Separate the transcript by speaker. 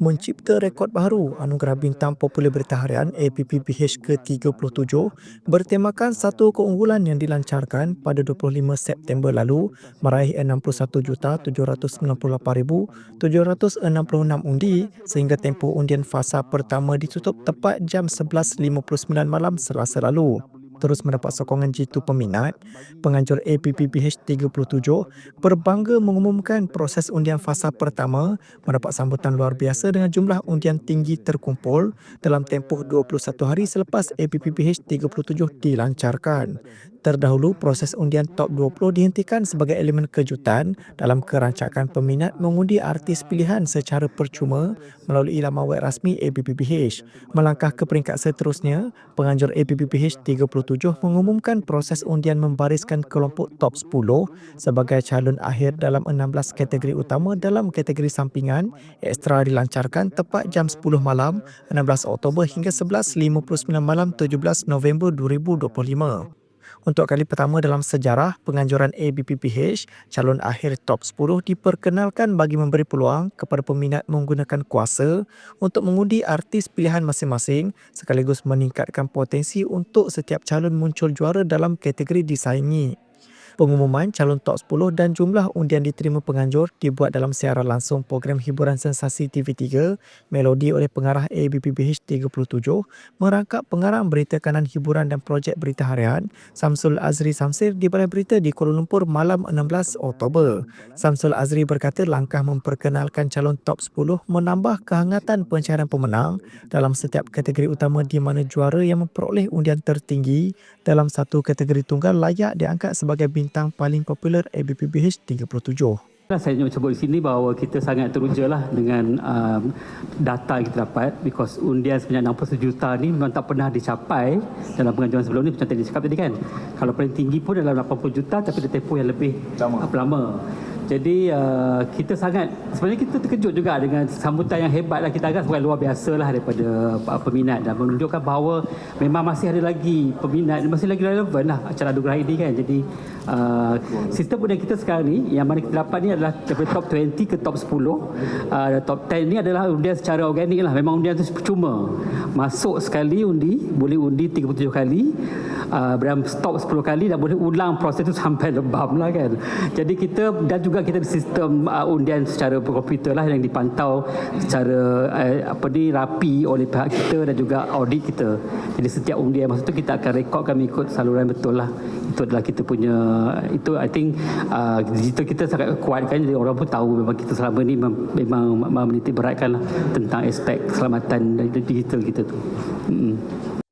Speaker 1: mencipta rekod baru anugerah bintang popular berita harian APPPH ke-37 bertemakan satu keunggulan yang dilancarkan pada 25 September lalu meraih 61,798,766 undi sehingga tempoh undian fasa pertama ditutup tepat jam 11.59 malam Selasa lalu terus mendapat sokongan jitu peminat, penganjur APPPH 37 berbangga mengumumkan proses undian fasa pertama mendapat sambutan luar biasa dengan jumlah undian tinggi terkumpul dalam tempoh 21 hari selepas APPPH 37 dilancarkan. Terdahulu, proses undian top 20 dihentikan sebagai elemen kejutan dalam kerancakan peminat mengundi artis pilihan secara percuma melalui laman web rasmi APPPH. Melangkah ke peringkat seterusnya, penganjur APPPH 37 mengumumkan proses undian membariskan kelompok top 10 sebagai calon akhir dalam 16 kategori utama dalam kategori sampingan ekstra dilancarkan tepat jam 10 malam 16 Oktober hingga 11.59 malam 17 November 2025. Untuk kali pertama dalam sejarah penganjuran ABPPH, calon akhir top 10 diperkenalkan bagi memberi peluang kepada peminat menggunakan kuasa untuk mengundi artis pilihan masing-masing sekaligus meningkatkan potensi untuk setiap calon muncul juara dalam kategori disaingi. Pengumuman calon top 10 dan jumlah undian diterima penganjur dibuat dalam siaran langsung program hiburan sensasi TV3 Melodi oleh pengarah ABPBH 37 merangkap pengarah berita kanan hiburan dan projek berita harian Samsul Azri Samsir di Balai Berita di Kuala Lumpur malam 16 Oktober. Samsul Azri berkata langkah memperkenalkan calon top 10 menambah kehangatan pencarian pemenang dalam setiap kategori utama di mana juara yang memperoleh undian tertinggi dalam satu kategori tunggal layak diangkat sebagai bintang bintang paling popular ABPBH 37.
Speaker 2: Saya nak sebut di sini bahawa kita sangat teruja lah dengan um, data yang kita dapat because undian sebanyak 60 juta ni memang tak pernah dicapai dalam pengajuan sebelum ni macam tadi cakap tadi kan. Kalau paling tinggi pun dalam 80 juta tapi ada tempoh yang lebih lama. lama. Jadi uh, kita sangat sebenarnya kita terkejut juga dengan sambutan yang hebat lah kita agak luar biasa lah daripada uh, peminat dan menunjukkan bahawa memang masih ada lagi peminat masih lagi relevan lah acara anugerah ini kan. Jadi uh, sistem undian kita sekarang ni yang mana kita dapat ni adalah daripada top 20 ke top 10. Uh, top 10 ni adalah undian secara organik lah. Memang undian tu percuma. Masuk sekali undi, boleh undi 37 kali. Uh, stop 10 kali dan boleh ulang proses tu sampai lebam lah kan. Jadi kita dan juga kita ada sistem uh, undian secara komputer lah yang dipantau secara uh, apa ni rapi oleh pihak kita dan juga audit kita. Jadi setiap undian masa tu kita akan rekodkan mengikut saluran betul lah. Itu adalah kita punya itu I think uh, digital kita sangat kuat kan jadi orang pun tahu memang kita selama ni memang menitik beratkan lah tentang aspek keselamatan digital kita tu. Hmm.